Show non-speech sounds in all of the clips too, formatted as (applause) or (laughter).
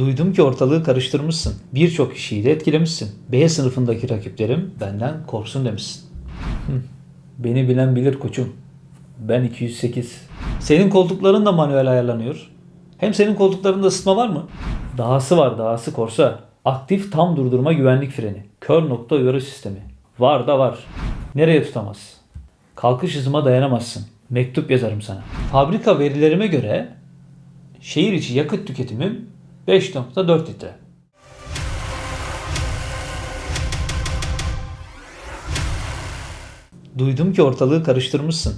Duydum ki ortalığı karıştırmışsın. Birçok kişiyi de etkilemişsin. B sınıfındaki rakiplerim benden korksun demişsin. Beni bilen bilir koçum. Ben 208. Senin koltukların da manuel ayarlanıyor. Hem senin koltuklarında ısıtma var mı? Dahası var dahası korsa. Aktif tam durdurma güvenlik freni. Kör nokta uyarı sistemi. Var da var. Nereye tutamaz? Kalkış hızıma dayanamazsın. Mektup yazarım sana. Fabrika verilerime göre şehir içi yakıt tüketimim 5.4 litre. Duydum ki ortalığı karıştırmışsın.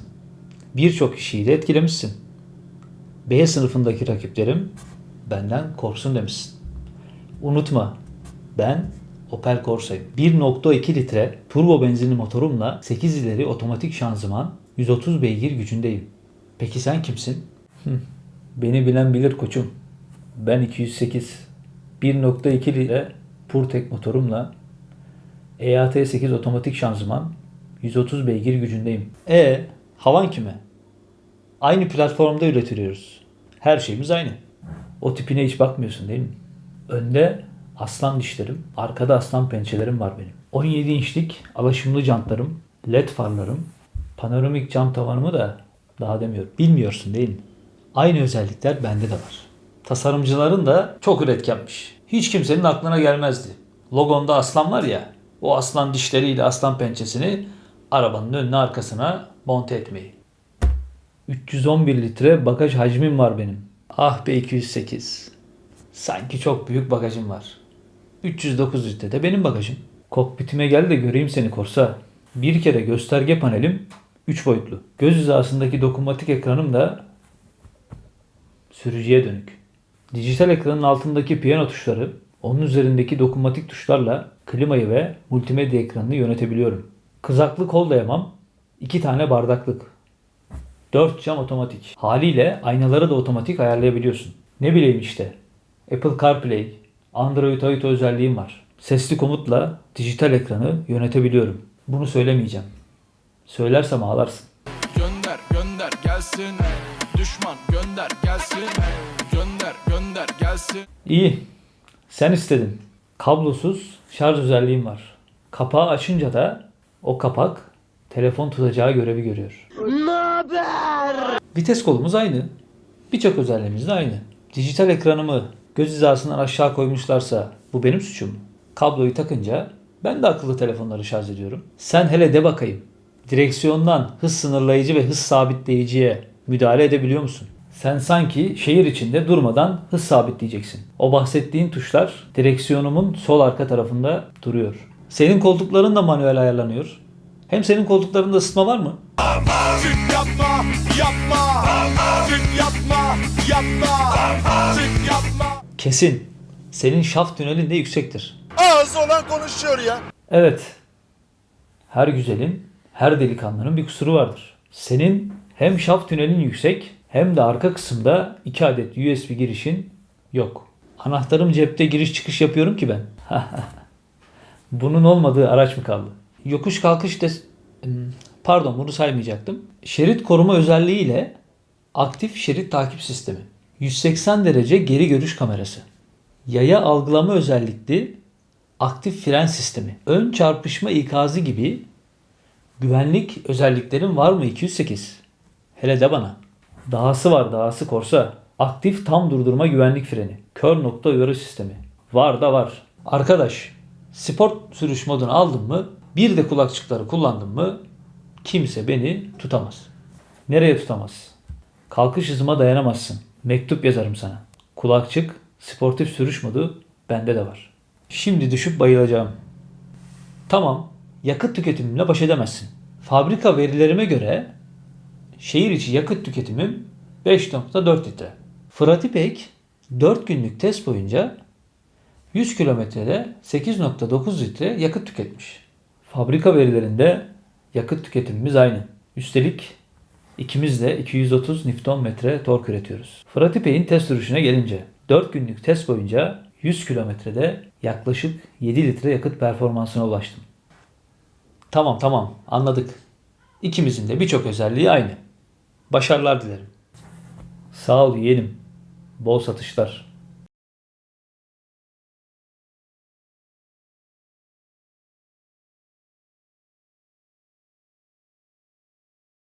Birçok kişiyi de etkilemişsin. B sınıfındaki rakiplerim benden korksun demişsin. Unutma ben Opel Corsa'yım. 1.2 litre turbo benzinli motorumla 8 ileri otomatik şanzıman 130 beygir gücündeyim. Peki sen kimsin? Beni bilen bilir koçum. Ben 208. 1.2 litre Purtek motorumla EAT8 otomatik şanzıman 130 beygir gücündeyim. E havan kime? Aynı platformda üretiliyoruz. Her şeyimiz aynı. O tipine hiç bakmıyorsun değil mi? Önde aslan dişlerim, arkada aslan pençelerim var benim. 17 inçlik alaşımlı jantlarım, led farlarım, panoramik cam tavanımı da daha demiyorum. Bilmiyorsun değil mi? Aynı özellikler bende de var. Tasarımcıların da çok üretkenmiş. Hiç kimsenin aklına gelmezdi. Logonda aslan var ya, o aslan dişleriyle aslan pençesini arabanın önüne arkasına monte etmeyi. 311 litre bagaj hacmim var benim. Ah be 208. Sanki çok büyük bagajım var. 309 litre de benim bagajım. Kokpitime gel de göreyim seni korsa. Bir kere gösterge panelim 3 boyutlu. Göz hizasındaki dokunmatik ekranım da sürücüye dönük. Dijital ekranın altındaki piyano tuşları, onun üzerindeki dokunmatik tuşlarla klimayı ve multimedya ekranını yönetebiliyorum. Kızaklı kol dayamam, 2 tane bardaklık, 4 cam otomatik. Haliyle aynaları da otomatik ayarlayabiliyorsun. Ne bileyim işte. Apple CarPlay, Android Auto özelliğim var. Sesli komutla dijital ekranı yönetebiliyorum. Bunu söylemeyeceğim. Söylersem ağlarsın. Gönder gönder gelsin Düşman gönder gelsin Gönder gönder gelsin İyi. Sen istedin. Kablosuz şarj özelliğim var. Kapağı açınca da o kapak telefon tutacağı görevi görüyor. Vites kolumuz aynı. Birçok özelliğimiz de aynı. Dijital ekranımı göz hizasından aşağı koymuşlarsa bu benim suçum? Kabloyu takınca ben de akıllı telefonları şarj ediyorum. Sen hele de bakayım. Direksiyondan hız sınırlayıcı ve hız sabitleyiciye müdahale edebiliyor musun? Sen sanki şehir içinde durmadan hız sabitleyeceksin. O bahsettiğin tuşlar direksiyonumun sol arka tarafında duruyor. Senin koltukların da manuel ayarlanıyor. Hem senin koltuklarında ısıtma var mı? Çık yapma yapma Çık yapma yapma Çık yapma Kesin. Senin şaft tünelin de yüksektir. Ağzı olan konuşuyor ya. Evet. Her güzelin, her delikanlının bir kusuru vardır. Senin hem şaft tünelin yüksek hem de arka kısımda 2 adet USB girişin yok. Anahtarım cepte giriş çıkış yapıyorum ki ben. (laughs) Bunun olmadığı araç mı kaldı? Yokuş kalkış des... Hmm, Pardon bunu saymayacaktım. Şerit koruma özelliğiyle aktif şerit takip sistemi. 180 derece geri görüş kamerası. Yaya algılama özellikli aktif fren sistemi. Ön çarpışma ikazı gibi güvenlik özelliklerin var mı 208? Hele de bana. Dahası var dahası korsa. Aktif tam durdurma güvenlik freni. Kör nokta uyarı sistemi. Var da var. Arkadaş sport sürüş modunu aldın mı bir de kulakçıkları kullandın mı kimse beni tutamaz. Nereye tutamaz? Kalkış hızıma dayanamazsın. Mektup yazarım sana. Kulakçık, sportif sürüş modu bende de var. Şimdi düşüp bayılacağım. Tamam, yakıt tüketimimle baş edemezsin. Fabrika verilerime göre şehir içi yakıt tüketimim 5.4 litre. Fırat İpek 4 günlük test boyunca 100 kilometrede 8.9 litre yakıt tüketmiş. Fabrika verilerinde yakıt tüketimimiz aynı. Üstelik ikimiz de 230 Nm tork üretiyoruz. Fırat İpek'in test sürüşüne gelince 4 günlük test boyunca 100 kilometrede yaklaşık 7 litre yakıt performansına ulaştım. Tamam tamam anladık. İkimizin de birçok özelliği aynı. Başarılar dilerim. Sağ ol yeğenim. Bol satışlar.